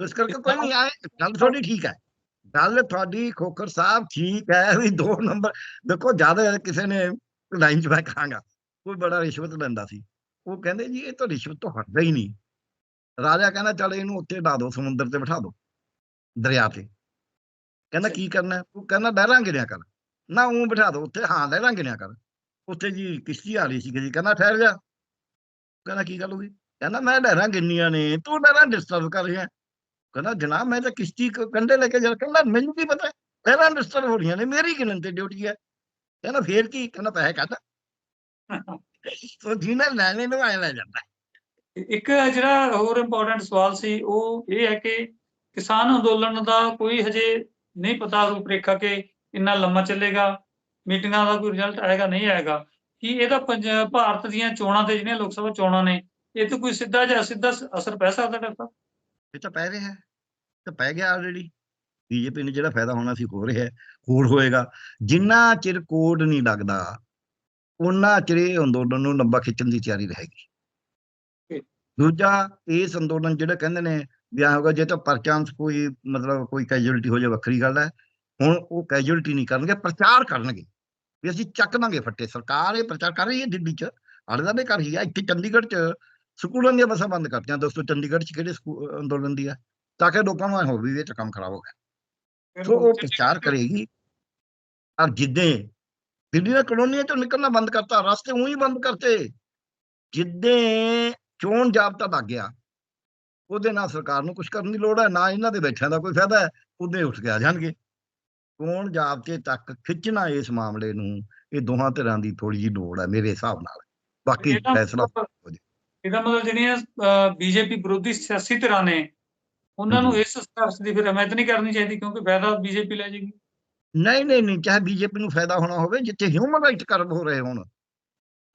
ਇਸ ਕਰਕੇ ਕੋਈ ਨਹੀਂ ਆਏ ਗੱਲ ਤੁਹਾਡੀ ਠੀਕ ਹੈ। ਗੱਲ ਤੁਹਾਡੀ ਖੋਖਰ ਸਾਹਿਬ ਠੀਕ ਹੈ ਵੀ ਦੋ ਨੰਬਰ ਦੇਖੋ ਜ਼ਿਆਦਾ ਕਿਸੇ ਨੇ ਲਾਈਨ 'ਚ ਮੈਂ ਕਹਾਂਗਾ, ਕੋਈ ਬੜਾ ਰਿਸ਼ਵਤ ਲੈਂਦਾ ਸੀ। ਉਹ ਕਹਿੰਦੇ ਜੀ, ਇਹ ਤਾਂ ਰਿਸ਼ਵਤ ਤੋਂ ਹਟਦਾ ਹੀ ਨਹੀਂ। ਰਾਜਾ ਕਹਿੰਦਾ, ਚਲ ਇਹਨੂੰ ਉੱਥੇ ਢਾ ਦਿਓ ਸਮੁੰਦਰ ਤੇ ਬਿਠਾ ਦਿਓ ਦਰਿਆ ਤੇ। ਕਹਿੰਦਾ, ਕੀ ਕਰਨਾ ਹੈ? ਉਹ ਕਹਿੰਦਾ ਲਹਿਰਾਂ ਗਿਰਿਆ ਕਰ। ਨਾ ਉਹ ਬਿਠਾ ਦਿਓ ਉੱਥੇ ਹਾਂ ਲਹਿਰਾਂ ਗਿਰਿਆ ਕਰ। ਉੱਥੇ ਜੀ ਕਿਸ਼ਤੀ ਆ ਰਹੀ ਸੀ ਜੀ, ਕਹਿੰਦਾ, ਠਹਿਰ ਜਾ। ਕਹਿੰਦਾ, ਕੀ ਗੱਲ ਹੋ ਗਈ? ਕਹਿੰਦਾ, ਮੈਂ ਲਹਿਰਾਂ ਗਿਣਨੀਆਂ ਨੇ, ਤੂੰ ਲਹਿਰਾਂ ਡਿਸਟਰਬ ਕਰ ਰਿਹਾ। ਕਹਿੰਦਾ, ਜਨਾਬ, ਮੈਂ ਤਾਂ ਕਿਸ਼ਤੀ ਕ- ਲੈ ਕੇ ਜਾ ਕਹਿੰਦਾ, ਮੈਨੂੰ ਕੀ ਪਤਾ? ਲਹਿਰਾਂ ਡਿਸਟਰਬ ਹੋ ਰਹੀਆਂ ਨੇ, ਮੇਰੀ ਗਿਣਨ ਤੇ ਡਿਊਟੀ ਹੈ? ਕਹਿੰਦਾ ਫੇਰ ਕੀ ਕਹਿੰਦਾ ਪੈਸੇ ਕੱਢ। ਸੋ ਜਿਹਨੇ ਲੈਣੇ ਨੂੰ ਲੈ ਜਾਂਦਾ। ਇੱਕ ਜਿਹੜਾ ਹੋਰ ਇੰਪੋਰਟੈਂਟ ਸਵਾਲ ਸੀ ਉਹ ਇਹ ਹੈ ਕਿ ਕਿਸਾਨ ਅੰਦੋਲਨ ਦਾ ਕੋਈ ਹਜੇ ਨਹੀਂ ਪਤਾ ਰੂਪਰੇਖਾ ਕਿ ਇੰਨਾ ਲੰਮਾ ਚੱਲੇਗਾ ਮੀਟਿੰਗਾਂ ਦਾ ਕੋਈ ਰਿਜ਼ਲਟ ਆਏਗਾ ਨਹੀਂ ਆਏਗਾ। ਕੀ ਇਹਦਾ ਭਾਰਤ ਦੀਆਂ ਚੋਣਾਂ ਤੇ ਜਿਹੜੀਆਂ ਲੋਕ ਸਭਾ ਚੋਣਾਂ ਨੇ ਇਹ ਤੇ ਕੋਈ ਸਿੱਧਾ ਜਾਂ ਸਿੱਧਾ ਅਸਰ ਪੈ ਸਕਦਾ ਡਾਕਟਰ ਇਹ ਤਾਂ ਪੈ ਰਿਹਾ ਹੈ। ਤਾਂ ਪੈ ਗਿਆ ਆਲਰੇਡੀ ਬੀਜੇਪੀ ਨੂੰ ਜਿਹੜਾ ਫਾਇਦਾ ਹੋਣਾ ਸੀ ਹੋ ਰਿਹਾ ਹੋਰ ਹੋਏਗਾ। ਜਿੰਨਾ ਚਿਰ ਕੋਡ ਨਹੀਂ ਲੱਗਦਾ ਉਹਨਾਂ ਚਿਰ ਇਹ ਅੰਦੋਲਨ ਨੂੰ ਲੰਬਾ ਖਿੱਚਣ ਦੀ ਤਿਆਰੀ ਰਹੇਗੀ। ਦੂਜਾ ਇਸ ਅੰਦੋਲਨ ਜਿਹੜਾ ਕਹਿੰਦੇ ਨੇ ਵੀ ਆਹ ਹੋਗਾ ਜੇ ਤਾਂ ਪਰਚਾਂਸ ਕੋਈ ਮਤਲਬ ਕੋਈ ਕੈਜੂਅਲਟੀ ਹੋ ਜਾਏ ਵੱਖਰੀ ਗੱਲ ਹੈ। ਹੁਣ ਉਹ ਕੈਜੂਅਲਟੀ ਨਹੀਂ ਕਰਨਗੇ ਪ੍ਰਚਾਰ ਕਰਨਗੇ। ਵੀ ਅਸੀਂ ਚੱਕ ਦਾਂਗੇ ਫੱਟੇ। ਸਰਕਾਰ ਇਹ ਪ੍ਰਚਾਰ ਕਰ ਰਹੀ ਹੈ ਦਿੱਲੀ 'ਚ। ਅੜਦਾ ਦੇ ਕਰ ਰਹੀ ਹੈ ਇੱਥੇ ਚੰਡੀਗੜ੍ਹ 'ਚ ਸਕੂਲਾਂ ਦੀਆਂ ਬੱਸਾਂ ਬੰਦ ਕਰਤੀਆਂ ਦੋਸਤੋ ਚੰਡੀਗੜ੍ਹ 'ਚ ਕਿਹੜੇ ਸਕੂ- ਅੰਦੋਲਨ ਦੀ ਹੈ? ਤਾਂ ਕਿ ਲੋਕਾਂ ਨੂੰ ਐਂ ਹੋ ਵੀ ਇਹ ਕੰਮ ਖਰਾਬ ਹੋ ਗਿਆ। ਸੋ ਉਹ ਪ੍ਰਚਾਰ ਕਰੇਗੀ। ਔਰ ਜਿੱਦੇ ਦਿੱਲੀ ਨੇ ਕਲੋਨੀਆਂ ਚੋਂ ਨਿਕਲਣਾ ਬੰਦ ਕਰਤਾ ਰਸਤੇ ਉਹੀ ਬੰਦ ਕਰਤੇ। ਜਿੱਦੇ ਚੋਣ ਜਾਬਤਾ ਲੱਗ ਗਿਆ। ਉਹਦੇ ਨਾਲ ਸਰਕਾਰ ਨੂੰ ਕੁਝ ਕਰਨ ਦੀ ਲੋੜ ਹੈ ਨਾ ਇਹਨਾਂ ਦੇ ਬੈਠਿਆਂ ਦਾ ਕੋਈ ਫਾਇਦਾ ਹੈ ਉਹਦੇ ਉੱਠ ਕੇ ਆ ਜਾਣਗੇ। ਚੋਣ ਜਾਬਤੇ ਤੱਕ ਖਿੱਚਣਾ ਇਸ ਮਾਮਲੇ ਨੂੰ ਇਹ ਦੋਹਾਂ ਤਰ੍ਹਾਂ ਦੀ ਥੋੜੀ ਜਿਹੀ ਲੋੜ ਹੈ ਮੇਰੇ ਹਿਸਾਬ ਨਾਲ। ਬਾਕੀ ਫੈਸਲਾ ਇਹਦਾ ਮਤਲਬ ਜਿਹੜੀਆਂ ਬੀਜੇਪੀ ਵਿਰੋਧੀ ਸਿਆਸੀ ਧਿਰਾਂ ਨੇ ਉਹਨਾਂ ਨੂੰ। ਇਸ ਸੰਘਰਸ਼ ਦੀ ਫਿਰ ਹਮਾਇਤ ਨਹੀਂ ਕਰਨੀ ਚਾਹੀਦੀ ਕਿਉਂਕਿ ਫਾਇਦਾ ਬੀਜੇਪੀ ਲੈ ਜਾਏਗੀ ਨਹੀਂ ਨਹੀਂ ਨਹੀਂ, ਚਾਹੇ ਬੀਜੇਪੀ ਨੂੰ ਫਾਇਦਾ ਹੋਣਾ ਹੋਵੇ, ਜਿੱਥੇ ਹਿਊਮਨ ਰਾਈਟ ਕਰਵ ਹੋ ਰਹੇ ਹੋਣ,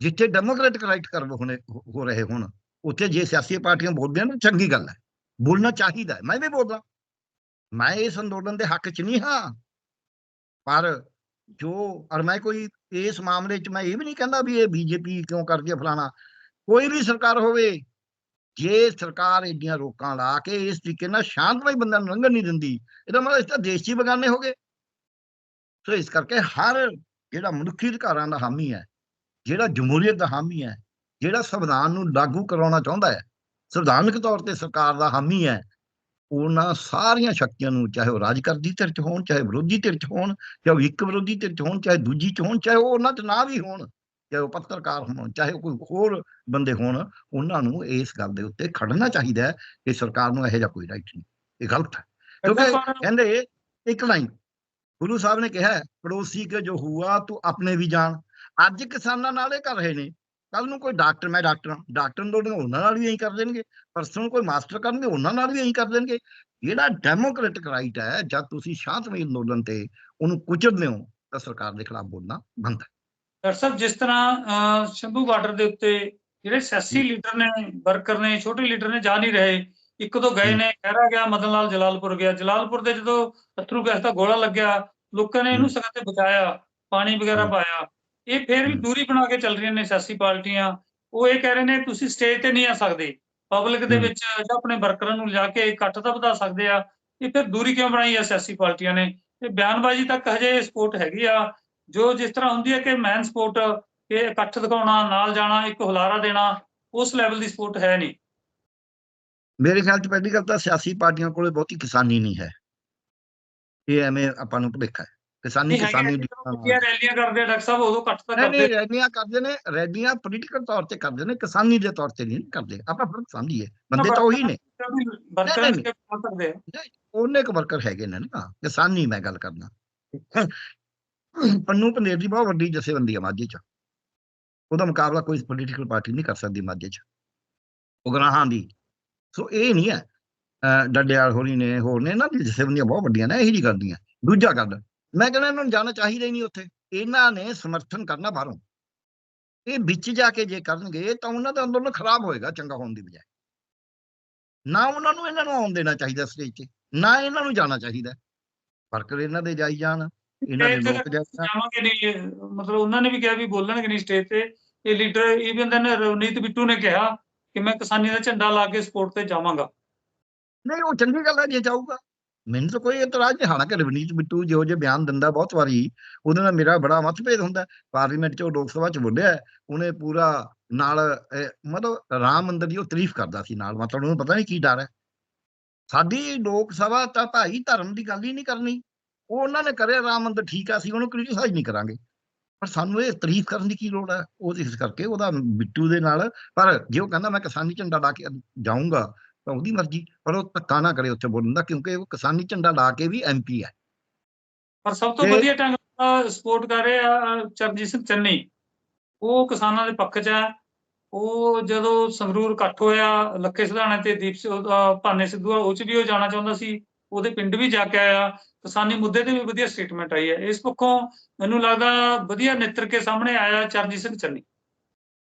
ਜਿੱਥੇ ਡੈਮੋਕ੍ਰੈਟਿਕ ਰਾਈਟ ਕਰਵ ਹੋਣੇ, ਹੋ ਰਹੇ ਹੋਣ, ਉੱਥੇ ਜੇ ਸਿਆਸੀ ਪਾਰਟੀਆਂ ਬੋਲਦੀਆਂ ਨੇ, ਚੰਗੀ ਗੱਲ ਹੈ। ਬੋਲਣਾ ਚਾਹੀਦਾ ਹੈ। ਮੈਂ ਵੀ ਬੋਲਦਾ। ਮੈਂ ਇਸ ਅੰਦੋਲਨ ਦੇ ਹੱਕ 'ਚ ਨਹੀਂ ਹਾਂ। ਪਰ ਜੋ ਔਰ ਮੈਂ ਕੋਈ ਇਸ ਮਾਮਲੇ 'ਚ ਮੈਂ ਇਹ ਵੀ ਨਹੀਂ ਕਹਿੰਦਾ ਵੀ ਇਹ ਬੀਜੇਪੀ ਕਿਉਂ ਕਰਦੀ ਹੈ ਫਲਾਣਾ। ਕੋਈ ਵੀ ਸਰਕਾਰ ਹੋਵੇ, ਜੇ ਸਰਕਾਰ ਏਡੀਆਂ ਰੋਕਾਂ ਲਾ ਕੇ ਇਸ ਤਰੀਕੇ ਨਾਲ ਸ਼ਾਂਤਮਈ ਬੰਦਿਆਂ ਨੂੰ ਲੰਘਣ ਨਹੀਂ ਦਿੰਦੀ, ਇਹਦਾ ਮਤਲਬ ਇਸ ਤਾਂ ਦੇਸ਼ 'ਚ ਹੀ ਬਗਾਨੇ ਹੋ ਗਏ। ਸੋ ਇਸ ਕਰਕੇ ਹਰ ਜਿਹੜਾ ਮਨੁੱਖੀ ਅਧਿਕਾਰਾਂ ਦਾ ਹਾਮੀ ਹੈ ਜਿਹੜਾ ਜਮਹੂਰੀਅਤ ਦਾ ਹਾਮੀ ਹੈ ਜਿਹੜਾ ਸੰਵਿਧਾਨ ਨੂੰ ਲਾਗੂ ਕਰਾਉਣਾ ਚਾਹੁੰਦਾ ਹੈ ਸੰਵਿਧਾਨਕ ਤੌਰ ਤੇ ਸਰਕਾਰ ਦਾ ਹਾਮੀ ਹੈ ਉਹਨਾਂ ਸਾਰੀਆਂ ਸ਼ਕਤੀਆਂ ਨੂੰ ਚਾਹੇ ਉਹ ਰਾਜ ਕਰਦੀ ਧਿਰ ਚ ਹੋਣ ਚਾਹੇ ਵਿਰੋਧੀ ਧਿਰ ਚ ਹੋਣ ਚਾਹੇ ਉਹ ਇੱਕ ਵਿਰੋਧੀ ਧਿਰ ਚ ਹੋਣ ਚਾਹੇ ਦੂਜੀ ਚ ਹੋਣ ਚਾਹੇ ਉਹ ਉਹਨਾਂ ਚ ਨਾ ਵੀ ਹੋਣ ਚਾਹੇ ਉਹ ਪੱਤਰਕਾਰ ਹੋਣ ਚਾਹੇ ਕੋਈ ਹੋਰ ਬੰਦੇ ਹੋਣ ਉਹਨਾਂ ਨੂੰ ਇਸ ਗੱਲ ਦੇ ਉੱਤੇ ਖੜਨਾ ਚਾਹੀਦਾ ਹੈ ਕਿ ਸਰਕਾਰ ਨੂੰ ਇਹੋ ਜਿਹਾ ਕੋਈ ਰਾਈਟ ਨਹੀਂ ਇਹ ਗਲਤ ਹੈ। ਕਿਉਂਕਿ ਕਹਿੰਦੇ ਇੱਕ ਲਾਈਨ ਗੁਰੂ ਸਾਹਿਬ ਨੇ ਕਿਹਾ ਪੜੋਸੀ ਕੇ ਜੋ ਹੁਆ ਤੂੰ ਆਪਣੇ ਵੀ ਜਾਣ। ਅੱਜ ਕਿਸਾਨਾਂ ਨਾਲ ਇਹ ਕਰ ਰਹੇ ਨੇ। ਕੱਲ ਨੂੰ ਕੋਈ ਡਾਕਟਰ ਮੈਂ ਡਾਕਟਰ ਡਾਕਟਰ ਨੂੰ ਉਹਨਾਂ ਨਾਲ ਵੀ ਇਹੀ ਕਰ ਦੇਣਗੇ। ਪਰਸੋਂ ਕੋਈ ਮਾਸਟਰ ਕਰਨਗੇ ਉਹਨਾਂ ਨਾਲ ਵੀ ਇਹੀ ਕਰ ਦੇਣਗੇ। ਜਿਹੜਾ ਡੈਮੋਕ੍ਰੈਟਿਕ ਰਾਈਟ ਹੈ ਜਦ ਤੁਸੀਂ ਸ਼ਾਂਤਮਈ ਅੰਦੋਲਨ ਤੇ ਉਹਨੂੰ ਕੁਚਲਦੇ ਹੋ ਤਾਂ ਸਰਕਾਰ ਦੇ ਖਿਲਾਫ ਬੋਲਣਾ ਬੰਦ ਹੈ। ਡਾਕਟਰ ਸਾਹਿਬ ਜਿਸ ਤਰ੍ਹਾਂ ਸ਼ੰਭੂ ਬਾਰਡਰ ਦੇ ਉੱਤੇ ਜਿਹੜੇ ਸਿਆਸੀ ਲੀਡਰ ਨੇ ਵਰਕਰ ਨੇ ਛੋਟੇ ਲੀਡਰ ਨੇ ਜਾ ਨਹੀਂ ਰਹੇ ਇੱਕ ਦੋ ਗਏ। ਨੇ ਖਹਿਰਾ ਗਿਆ ਮਦਨ ਲਾਲ ਜਲਾਲਪੁਰ ਗਿਆ। ਜਲਾਲਪੁਰ ਦੇ ਜਦੋਂ ਅਥਰੂ ਗੈਸ ਦਾ ਗੋਲਾ ਲੱਗਿਆ ਲੋਕਾਂ ਨੇ ਇਹਨੂੰ ਹਮ। ਸਗੋਂ ਤੇ ਬਚਾਇਆ ਪਾਣੀ ਵਗੈਰਾ। ਪਾਇਆ ਇਹ ਫਿਰ ਵੀ। ਦੂਰੀ ਬਣਾ ਕੇ ਚੱਲ ਰਹੀਆਂ ਨੇ ਸਿਆਸੀ ਪਾਰਟੀਆਂ ਉਹ ਇਹ ਕਹਿ ਰਹੇ ਨੇ ਤੁਸੀਂ ਸਟੇਜ ਤੇ ਨਹੀਂ ਆ ਸਕਦੇ ਪਬਲਿਕ ਦੇ। ਵਿੱਚ ਜਾਂ ਆਪਣੇ ਵਰਕਰਾਂ ਨੂੰ ਲਿਜਾ ਕੇ ਇਕੱਠ ਤਾਂ ਵਧਾ ਸਕਦੇ ਆ ਇਹ ਫਿਰ ਦੂਰੀ ਕਿਉਂ ਬਣਾਈ ਆ ਸਿਆਸੀ ਪਾਰਟੀਆਂ ਨੇ ਤੇ ਬਿਆਨਬਾਜ਼ੀ ਤੱਕ ਹਜੇ ਸਪੋਰਟ ਹੈਗੀ ਆ ਜੋ ਜਿਸ ਤਰ੍ਹਾਂ ਹੁੰਦੀ ਹੈ ਕਿ ਮੈਨ ਸਪੋਰਟ ਕਿ ਇਕੱਠ ਦਿਖਾਉਣਾ ਨਾਲ ਜਾਣਾ ਇੱਕ ਹੁਲਾਰਾ ਦੇਣਾ ਉਸ ਲੈਵਲ ਦੀ ਸਪੋਰਟ ਹੈ ਨਹੀਂ ਮੇਰੇ ਖਿਆਲ ਚ ਪਹਿਲੀ ਗੱਲ ਤਾਂ ਸਿਆਸੀ ਪਾਰਟੀਆਂ ਕੋਲੇ ਬਹੁਤੀ ਕਿਸਾਨੀ ਨਹੀਂ ਹੈ ਇਹ ਐਵੇਂ ਆਪਾਂ ਨੂੰ ਭੁਲੇਖਾ ਹੈ ਕਿਸਾਨੀ ਕਿਸਾਨੀ ਕਿਸਾਨੀ ਰੈਲੀਆਂ ਕਰਦੇ ਆ ਡਾਕਟਰ ਸਾਹਿਬ ਉਦੋਂ ਇਕੱਠ ਤਾਂ ਨਹੀਂ ਨਹੀਂ ਕਰਦੇ। ਰੈਲੀਆਂ ਕਰਦੇ ਨੇ ਰੈਲੀਆਂ ਪੋਲੀਟੀਕਲ ਤੌਰ ਤੇ ਕਰਦੇ ਨੇ ਕਿਸਾਨੀ ਦੇ ਤੌਰ ਤੇ ਨਹੀਂ ਕਰਦੇ। ਆਪਾਂ ਫ਼ਰਕ ਸਮਝੀਏ। ਬੰਦੇ ਤਾਂ ਉਹੀ ਨੇ। ਵਰਕਰ ਆ। ਉਹਨੇ ਕੁ ਵਰਕਰ ਹੈਗੇ ਨੇ ਨਾ। ਕਿਸਾਨੀ ਮੈਂ ਗੱਲ ਕਰਨਾ ਪੰਨੂ ਪੰਨੇਰ ਦੀ ਬਹੁਤ ਵੱਡੀ ਜਥੇਬੰਦੀ ਹੈ ਮਾਝੇ ਚ। ਉਹਦਾ ਮੁਕਾਬਲਾ ਕੋਈ ਪੋਲੀਟੀਕਲ ਪਾਰਟੀ ਨਹੀਂ ਕਰ ਸਕਦੀ ਮਾਝੇ ਚ। ਉਗਰਾਹਾਂ ਦੀ। ਸੋ ਇਹ ਨਹੀਂ ਹੈ। ਡੱਡਿਆਲ ਹੋਰੀ ਨੇ, ਹੋਰ ਨੇ, ਇਹਨਾਂ ਦੀ ਜਥੇਬੰਦੀਆਂ ਬਹੁਤ ਵੱਡੀਆਂ ਨੇ, ਇਹੀ ਜੀ ਕਰਦੀਆਂ ਦੂਜਾ ਗੱਲ, ਮੈਂ ਕਹਿੰਦਾ ਇਹਨਾਂ ਨੂੰ ਜਾਣਾ ਚਾਹੀਦਾ ਹੀ ਨਹੀਂ ਉੱਥੇ। ਇਹਨਾਂ ਨੇ ਸਮਰਥਨ ਕਰਨਾ ਬਾਹਰੋਂ। ਇਹ ਵਿੱਚ ਜਾ ਕੇ ਜੇ ਕਰਨਗੇ ਤਾਂ ਉਹਨਾਂ ਦਾ ਅੰਦਰੋਂ ਖਰਾਬ ਹੋਏਗਾ ਚੰਗਾ ਹੋਣ ਦੀ ਬਜਾਏ। ਨਾ ਉਹਨਾਂ ਨੂੰ ਇਹਨਾਂ ਨੂੰ ਆਉਣ ਦੇਣਾ ਚਾਹੀਦਾ ਸਟੇਜ ਤੇ, ਨਾ ਇਹਨਾਂ ਨੂੰ ਜਾਣਾ ਚਾਹੀਦਾ। ਫ਼ਰਕ ਇਹਨਾਂ ਦੇ ਜਾਈ ਜਾਣ, ਇਹਨਾਂ ਦੇ ਲੋਕ ਜਾਵਾਂਗੇ ਨਹੀਂ, ਮਤਲਬ ਉਹਨਾਂ ਨੇ ਵੀ ਕਿਹਾ ਵੀ ਬੋਲਣਗੇ ਨਹੀਂ ਸਟੇਜ ਤੇ। ਇਹ leader even then Ravneet Bittu ਨੇ ਕਿਹਾ ਕਿ ਮੈਂ ਕਿਸਾਨੀ ਦਾ ਝੰਡਾ ਲਾ ਕੇ ਸਪੋਰਟ ਤੇ ਜਾਵਾਂਗਾ। ਨਹੀਂ, ਉਹ ਚੰਗੀ ਗੱਲ ਹੈ, ਜੇ ਜਾਊਗਾ। ਮੈਨੂੰ ਤਾਂ ਕੋਈ ਇਤਰਾਜ਼ ਨਹੀਂ, ਹਾਲਾਂਕਿ ਰਵਨੀਤ ਬਿੱਟੂ ਜਿਹੋ ਜੇ ਬਿਆਨ ਦਿੰਦਾ ਬਹੁਤ ਵਾਰੀ, ਉਹਦੇ ਨਾਲ ਮੇਰਾ ਬੜਾ ਮਤਭੇਦ ਹੁੰਦਾ ਪਾਰਲੀਮੈਂਟ 'ਚ ਉਹ ਲੋਕ ਸਭਾ 'ਚ ਬੋਲਿਆ ਉਹਨੇ ਪੂਰਾ ਨਾਲ ਮਤਲਬ ਰਾਮ ਮੰਦਰ ਦੀ ਉਹ ਤਾਰੀਫ ਕਰਦਾ ਸੀ ਨਾਲ, ਮਤਲਬ ਉਹਨੂੰ ਪਤਾ ਨਹੀਂ ਕੀ ਡਰ ਹੈ। ਸਾਡੀ ਲੋਕ ਸਭਾ ਤਾਂ ਭਾਈ ਧਰਮ ਦੀ ਗੱਲ ਹੀ ਨਹੀਂ ਕਰਨੀ। ਉਹ ਉਹਨਾਂ ਨੇ ਕਰਿਆ ਰਾਮ ਮੰਦਰ ਠੀਕ ਆ ਸੀ ਉਹਨੂੰ ਕ੍ਰਿਟਿਸਾਈਜ਼ ਨਹੀਂ ਕਰਾਂਗੇ। ਪਰ ਸਾਨੂੰ ਇਹ ਤਾਰੀਫ ਕਰਨ ਦੀ ਕੀ ਲੋੜ ਹੈ? ਉਹ ਇਸ ਕਰਕੇ ਉਹਦਾ ਬਿੱਟੂ ਦੇ ਨਾਲ, ਪਰ ਜੇ ਉਹ ਕਹਿੰਦਾ ਮੈਂ ਕਿਸਾਨੀ ਝੰਡਾ ਲਾ ਕੇ ਜਾਊਂਗਾ ਉਹਦੀ ਮਰਜ਼ੀ ਪਰ ਉਹ ਧੱਕਾ ਨਾ ਕਰੇ ਉੱਥੇ ਬੋਲਣ ਦਾ ਕਿਉਂਕਿ ਉਹ ਕਿਸਾਨੀ ਝੰਡਾ ਲਾ ਕੇ ਵੀ ਐਮਪੀ ਹੈ। ਪਰ ਸਭ ਤੋਂ ਵਧੀਆ ਢੰਗ ਨਾਲ ਸਪੋਰਟ ਕਰ ਰਹੇ ਚਰਨਜੀਤ ਸਿੰਘ ਚੰਨੀ। ਉਹ ਕਿਸਾਨਾਂ ਦੇ ਪੱਖ 'ਚ ਹੈ। ਉਹ ਜਦੋਂ ਸੰਗਰੂਰ ਇਕੱਠ ਹੋਇਆ ਲੱਖੇ ਸਿਧਾਣੇ ਤੇ ਦੀਪ ਭਾਨੇ ਸਿੱਧੂ ਉਹ 'ਚ ਵੀ ਉਹ ਜਾਣਾ ਚਾਹੁੰਦਾ ਸੀ। ਉਹਦੇ ਪਿੰਡ ਵੀ ਜਾ ਕੇ ਆਇਆ। ਕਿਸਾਨੀ ਮੁੱਦੇ ਤੇ ਵੀ ਵਧੀਆ ਸਟੇਟਮੈਂਟ ਆਈ ਹੈ। ਇਸ ਪੱਖੋਂ ਮੈਨੂੰ ਲੱਗਦਾ ਵਧੀਆ ਨਿੱਤਰ ਕੇ ਸਾਹਮਣੇ ਆਇਆ ਚਰਨਜੀਤ ਸਿੰਘ ਚੰਨੀ।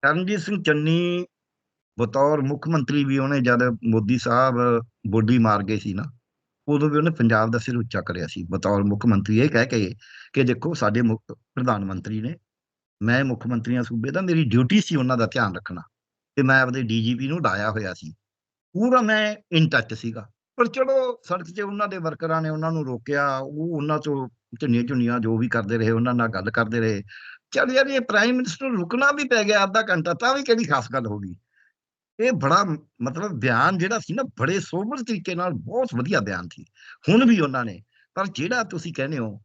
ਚਰਨਜੀਤ ਸਿੰਘ ਚੰਨੀ ਬਤੌਰ ਮੁੱਖ ਮੰਤਰੀ ਵੀ ਉਹਨੇ ਜਦ ਮੋਦੀ ਸਾਹਿਬ ਬੋਡੀ ਮਾਰ ਗਏ ਸੀ ਨਾ, ਉਦੋਂ ਵੀ ਉਹਨੇ ਪੰਜਾਬ ਦਾ ਸਿਰ ਉੱਚਾ ਕਰਿਆ ਸੀ। ਬਤੌਰ ਮੁੱਖ ਮੰਤਰੀ ਇਹ ਕਹਿ ਕੇ ਕਿ ਦੇਖੋ ਸਾਡੇ ਮੁੱਖ ਪ੍ਰਧਾਨ ਮੰਤਰੀ ਨੇ, ਮੈਂ ਮੁੱਖ ਮੰਤਰੀਆਂ ਸੂਬੇ ਦਾ, ਮੇਰੀ ਡਿਊਟੀ ਸੀ ਉਹਨਾਂ ਦਾ ਧਿਆਨ ਰੱਖਣਾ ਤੇ ਮੈਂ ਆਪਦੇ ਡੀਜੀਪੀ ਨੂੰ ਲਾਇਆ ਹੋਇਆ ਸੀ। ਪੂਰਾ ਮੈਂ ਇਨ ਟੱਚ ਸੀਗਾ। ਪਰ ਚਲੋ ਸੜਕ 'ਤੇ ਉਹਨਾਂ ਦੇ ਵਰਕਰਾਂ ਨੇ ਉਹਨਾਂ ਨੂੰ ਰੋਕਿਆ, ਉਹ ਉਹਨਾਂ ਤੋਂ ਝੁੰਨੀਆਂ ਝੁੰਨੀਆਂ ਜੋ ਵੀ ਕਰਦੇ ਰਹੇ, ਉਹਨਾਂ ਨਾਲ ਗੱਲ ਕਰਦੇ ਰਹੇ। ਚੱਲ ਯਾਰ ਇਹ ਪ੍ਰਾਈਮ ਮਿਨਿਸਟਰ ਰੁਕਣਾ ਵੀ ਪੈ ਗਿਆ, ਅੱਧਾ ਘੰਟਾ, ਤਾਂ ਵੀ ਕਿਹੜੀ ਖਾਸ ਗੱਲ ਹੋ ਗਈ? ਇਹ ਬੜਾ ਮਤਲਬ ਬਿਆਨ ਜਿਹੜਾ ਸੀ ਨਾ, ਬੜੇ ਸੋਬਰ ਤਰੀਕੇ ਨਾਲ ਬਹੁਤ ਵਧੀਆ ਬਿਆਨ ਸੀ। ਹੁਣ ਵੀ ਉਹਨਾਂ ਨੇ, ਪਰ ਜਿਹੜਾ ਤੁਸੀਂ ਕਹਿੰਦੇ ਹੋ,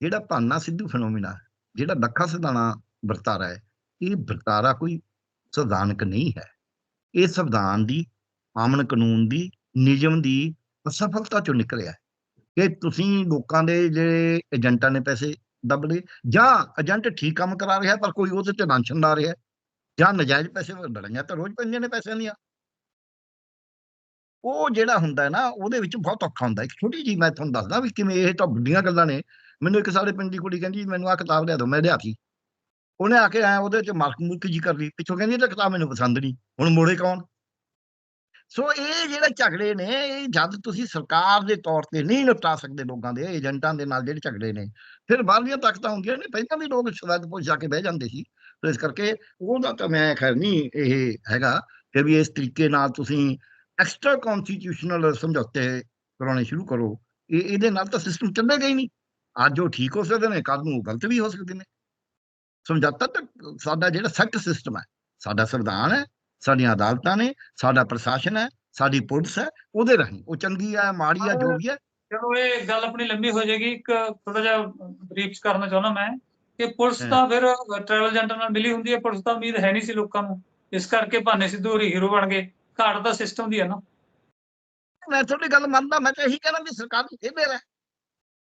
ਜਿਹੜਾ ਭਾਨਾ ਸਿੱਧੂ ਫਿਨੋਮੀਨਾ ਜਿਹੜਾ ਲੱਖਾ ਸਿਧਾਣਾ ਵਰਤਾਰਾ ਹੈ, ਇਹ ਵਰਤਾਰਾ ਕੋਈ ਸੰਵਿਧਾਨਕ ਨਹੀਂ ਹੈ। ਇਹ ਸੰਵਿਧਾਨ ਦੀ, ਆਮਨ ਕਾਨੂੰਨ ਦੀ, ਨਿਯਮ ਦੀ ਅਸਫਲਤਾ ਚੋਂ ਨਿਕਲਿਆ ਹੈ। ਕਿ ਤੁਸੀਂ ਲੋਕਾਂ ਦੇ ਜਿਹੜੇ ਏਜੰਟਾਂ ਨੇ ਪੈਸੇ ਦੱਬ ਲਏ, ਜਾਂ ਏਜੰਟ ਠੀਕ ਕੰਮ ਕਰਾ ਰਿਹਾ, ਪਰ ਕੋਈ ਉਹਦੇ ਤੇ ਲਾਂਛਨ ਲਾ ਰਿਹਾ ਜਾਂ ਨਜਾਇਜ਼ ਪੈਸੇ ਲੜਾਈਆਂ ਤਾਂ ਰੋਜ਼ ਪੈਂਦੀਆਂ ਨੇ ਪੈਸਿਆਂ ਦੀਆਂ। ਉਹ ਜਿਹੜਾ ਹੁੰਦਾ ਨਾ, ਉਹਦੇ ਵਿੱਚ ਬਹੁਤ ਔਖਾ ਹੁੰਦਾ। ਇੱਕ ਛੋਟੀ ਜੀ ਮੈਂ ਤੁਹਾਨੂੰ ਦੱਸਦਾ ਵੀ ਕਿਵੇਂ ਇਹ ਤਾਂ ਵੱਡੀਆਂ ਗੱਲਾਂ ਨੇ। ਮੈਨੂੰ ਇੱਕ ਸਾਡੇ ਪਿੰਡ ਦੀ ਕੁੜੀ ਕਹਿੰਦੀ, ਮੈਨੂੰ ਆ ਕਿਤਾਬ ਲਿਆ ਦਿਓ, ਮੈਂ ਲਿਆਤੀ ਉਹਨੇ ਆ ਕੇ ਆਇਆ ਉਹਦੇ ਚ ਮਾਰਕ ਮੁਰਕ ਜੀ ਕਰ ਲਈ। ਪਿੱਛੋਂ ਕਹਿੰਦੀ, ਇਹ ਤਾਂ ਕਿਤਾਬ ਮੈਨੂੰ ਪਸੰਦ ਨਹੀਂ। ਹੁਣ ਮੋੜੇ ਕੌਣ? ਸੋ ਇਹ ਜਿਹੜੇ ਝਗੜੇ ਨੇ, ਇਹ ਜਦ ਤੁਸੀਂ ਸਰਕਾਰ ਦੇ ਤੌਰ ਤੇ ਨਹੀਂ ਨਿਪਟਾ ਸਕਦੇ ਲੋਕਾਂ ਦੇ, ਏਜੰਟਾਂ ਦੇ ਨਾਲ ਜਿਹੜੇ ਝਗੜੇ ਨੇ, ਫਿਰ ਬਾਹਰਲੀਆਂ ਤਾਕਤਾਂ ਹੁੰਦੀਆਂ ਨੇ। ਪਹਿਲਾਂ ਵੀ ਲੋਕ ਸਵਾਦ ਪੁੱਛ ਜਾ ਕੇ ਬਹਿ ਜਾਂਦੇ ਸੀ। ਤੇ ਇਸ ਕਰਕੇ ਉਹਦਾ ਤਾਂ ਮੈਂ ਖੈਰ ਨਹੀਂ ਇਹ ਹੈਗਾ ਕਿ ਵੀ ਇਸ ਤਰੀਕੇ ਨਾਲ ਤੁਸੀਂ ਐਕਸਟਰਾ ਕਨਸਟੀਟਿਊਸ਼ਨਲ ਸਮਝੌਤੇ ਕਰਾਉਣੇ ਸ਼ੁਰੂ ਕਰੋ। ਇਹ ਇਹਦੇ ਨਾਲ ਤਾਂ ਸਿਸਟਮ ਚੱਲੇਗਾ ਹੀ ਨਹੀਂ। ਅੱਜ ਉਹ ਠੀਕ ਹੋ ਸਕਦੇ ਨੇ ਕੱਲ ਨੂੰ ਗਲਤ ਵੀ ਹੋ ਸਕਦੇ ਨੇ। ਸਮਝੌਤਾ ਤਾਂ ਸਾਡਾ ਜਿਹੜਾ ਸੈਕਟ ਸਿਸਟਮ ਹੈ ਸਾਡਾ ਸੰਵਿਧਾਨ ਹੈ ਸਾਡੀਆਂ ਅਦਾਲਤਾਂ ਨੇ ਸਾਡਾ ਪ੍ਰਸ਼ਾਸਨ ਹੈ ਸਾਡੀ ਪੁਲਿਸ ਹੈ ਉਹਦੇ ਰਾਹੀਂ ਉਹ ਚੰਗੀ ਹੈ ਮਾੜੀ ਹੈ ਜੋ ਵੀ ਹੈ। ਚਲੋ ਇਹ ਗੱਲ ਆਪਣੀ ਲੰਬੀ ਹੋ ਜਾਏਗੀ। ਇੱਕ ਥੋੜਾ ਜਿਹਾ ਬਰੀਫ ਕਰਨਾ ਚਾਹੁੰਦਾ ਮੈਂ। ਕਿ ਪੁਲਿਸ। ਤਾਂ ਫਿਰ ਟਰੈਵਲ ਏਜੰਟਾਂ ਨਾਲ ਮਿਲੀ ਹੁੰਦੀ ਹੈ ਪੁਲਿਸ ਤਾਂ ਉਮੀਦ ਹੈ ਨਹੀਂ ਸੀ ਲੋਕਾਂ ਨੂੰ। ਇਸ ਕਰਕੇ ਭਾਨੇ ਸਿੱਧੂ ਹੋਰੀ ਹੀਰੋ ਬਣ ਗਏ। ਘਾਟ ਤਾਂ ਸਿਸਟਮ ਦੀ ਹੈ ਨਾ। ਮੈਂ ਤੁਹਾਡੀ ਗੱਲ ਮੰਨਦਾ ਮੈਂ ਤਾਂ ਇਹੀ ਕਹਿਣਾ ਵੀ ਸਰਕਾਰ ਦੀ ਫੇਲਰ ਹੈ।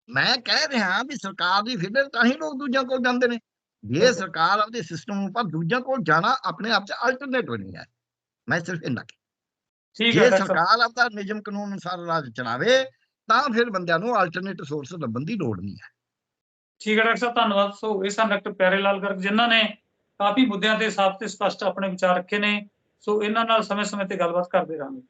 ਮੈਂ ਕਹਿ ਰਿਹਾ ਵੀ ਸਰਕਾਰ ਦੀ ਫੇਲਰ ਤਾਂ ਹੀ ਲੋਕ ਦੂਜਿਆਂ ਕੋਲ ਜਾਂਦੇ ਨੇ। ਜੇ ਬਿਲਕੁਲ। ਸਰਕਾਰ ਆਪਦੇ ਸਿਸਟਮ ਉੱਪਰ ਦੂਜਿਆਂ ਕੋਲ ਜਾਣਾ ਆਪਣੇ ਆਪ 'ਚ ਅਲਟਰਨੇਟਿਵ ਨਹੀਂ ਹੈ। ਮੈਂ ਸਿਰਫ ਇੰਨਾ ਕਹਿ- ਠੀਕ ਹੈ ਸਰਕਾਰ ਆਪਦਾ ਨਿਯਮ ਕਾਨੂੰਨ ਅਨੁਸਾਰ ਰਾਜ ਚਲਾਵੇ ਤਾਂ ਫਿਰ ਬੰਦਿਆਂ ਨੂੰ ਅਲਟਰਨੇਟਿਵ ਸੋਰਸ ਲੱਭਣ ਦੀ ਲੋੜ ਨਹੀਂ ਹੈ। ਠੀਕ ਹੈ, ਡਾਕਟਰ ਸਾਹਿਬ, ਧੰਨਵਾਦ। ਸੋ ਇਹ ਸਨ ਡਾਕਟਰ ਪਿਆਰੇ ਲਾਲ ਗਰਗ, ਜਿਨ੍ਹਾਂ ਨੇ ਕਾਫੀ ਮੁੱਦਿਆਂ ਤੇ ਸਾਫ਼ ਤੇ ਸਪਸ਼ਟ ਆਪਣੇ ਵਿਚਾਰ ਰੱਖੇ ਨੇ। ਸੋ ਇਹਨਾਂ ਨਾਲ ਸਮੇਂ-ਸਮੇਂ ਤੇ ਗੱਲਬਾਤ ਕਰਦੇ ਰਹਾਂਗੇ।